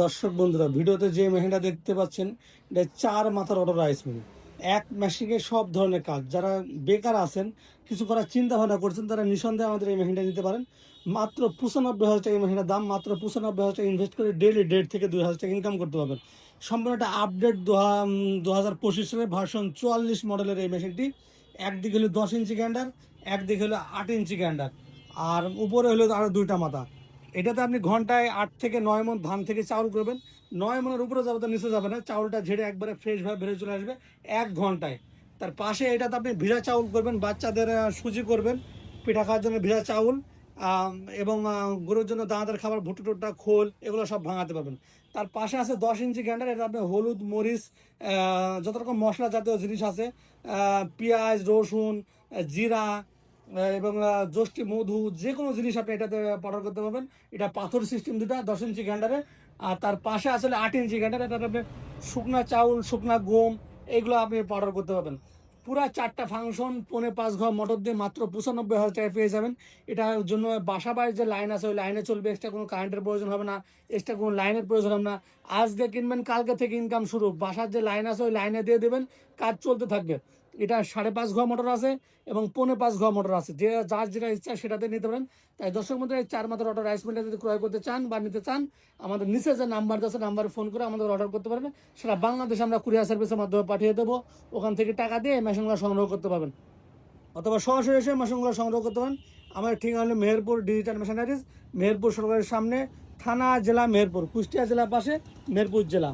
দর্শক বন্ধুরা, ভিডিওতে যে মেশিনটা দেখতে পাচ্ছেন, এটা চার মাথার অটো রাইস মিল এক মেশিনে সব ধরনের কাজ। যারা বেকার আছেন, কিছু করার চিন্তা ভাবনা করছেন, তারা নিঃসন্দেহে আমাদের এই মেশিনটা নিতে পারেন। মাত্র পঁচানব্বই হাজার টাকা এই মেশিনটার দাম, মাত্র পঁচানব্বই হাজার টাকা ইনভেস্ট করে ডেলি দেড় থেকে দুই হাজার টাকা ইনকাম করতে পারবেন। সম্পূর্ণ একটা আপডেট দু হাজার পঁচিশ সালের ভার্সন চুয়াল্লিশ মডেলের এই মেশিনটি একদিকে হলো দশ ইঞ্চি গ্যান্ডার একদিকে হলো আট ইঞ্চি গ্যান্ডার আর উপরে হলো আরও দুইটা মাথা। এটাতে আপনি ঘন্টায় আট থেকে নয় মন ধান থেকে চাউল করবেন নয় মনের উপরে যাবে তো নিচে যাবে না, চাউলটা ঝেড়ে একবারে ফ্রেশভাবে বেরিয়ে চলে আসবে এক ঘন্টায়। তার পাশে এটাতে আপনি ভিড়া চাউল করবেন, বাচ্চাদের সুজি করবেন, পিঠা খাওয়ার জন্য ভিড়া চাউল এবং গরুর জন্য দানাদার খাবার, ভুট্টো টুট্টা, খোল, এগুলো সব ভাঙাতে পারবেন। তার পাশে আছে দশ ইঞ্চি গ্যান্ডার এটা আপনি হলুদ, মরিচ যত রকম মশলা জাতীয় জিনিস আছে পেঁয়াজ, রসুন জিরা এবং যষ্টি, মধু যে কোনো জিনিস আপনি এটাতে অর্ডার করতে পারবেন। এটা পাথর সিস্টেম দুটা, দশ ইঞ্চি গ্যান্ডারে আর তার পাশে আসলে আট ইঞ্চি গ্যান্ডার এটাতে আপনি শুকনা চাউল, শুকনা গম, এগুলো আপনি অর্ডার করতে পারবেন। পুরা চারটা ফাংশন পৌনে পাঁচ ঘর, মোটর দিয়ে মাত্র পঁচানব্বই হাজার টাকা পেয়ে যাবেন। এটার জন্য বাসা বাড়ির যে লাইন আছে, ওই লাইনে চলবে। এক্সট্রা কোনো কারেন্টের প্রয়োজন হবে না এক্সট্রা কোনো লাইনের প্রয়োজন হবে না। আজকে কিনবেন, কালকে থেকে ইনকাম শুরু। বাসার যে লাইন আছে, ওই লাইনে দিয়ে দেবেন। কাজ চলতে থাকবে। এটা সাড়ে পাঁচ ঘর মোটর আছে এবং পৌনে পাঁচ ঘর মোটর আছে। যে যার যেটা ইচ্ছা সেটাতে নিতে পারেন। তাই দর্শক মধ্যে এই চার মাত্র অর্ডার রাইস মিলটা যদি ক্রয় করতে চান বা নিতে চান, আমাদের নিচে যে নাম্বার আছে নাম্বারে ফোন করে আমাদের অর্ডার করতে পারবেন। সেটা বাংলাদেশে আমরা কুরিয়ার সার্ভিসের মাধ্যমে পাঠিয়ে দেবো। ওখান থেকে টাকা দিয়ে মেশিনগুলো সংগ্রহ করতে পারবেন। অথবা সরাসরি এসে মেশিনগুলো সংগ্রহ করতে পারেন। আমার ঠিকানা হলো মেহেরপুর ডিজিটাল মেশিনারিজ মেহেরপুর সরকারের সামনে, থানা, জেলা, মেহেরপুর, কুষ্টিয়া জেলার পাশে, মেহেরপুর জেলা।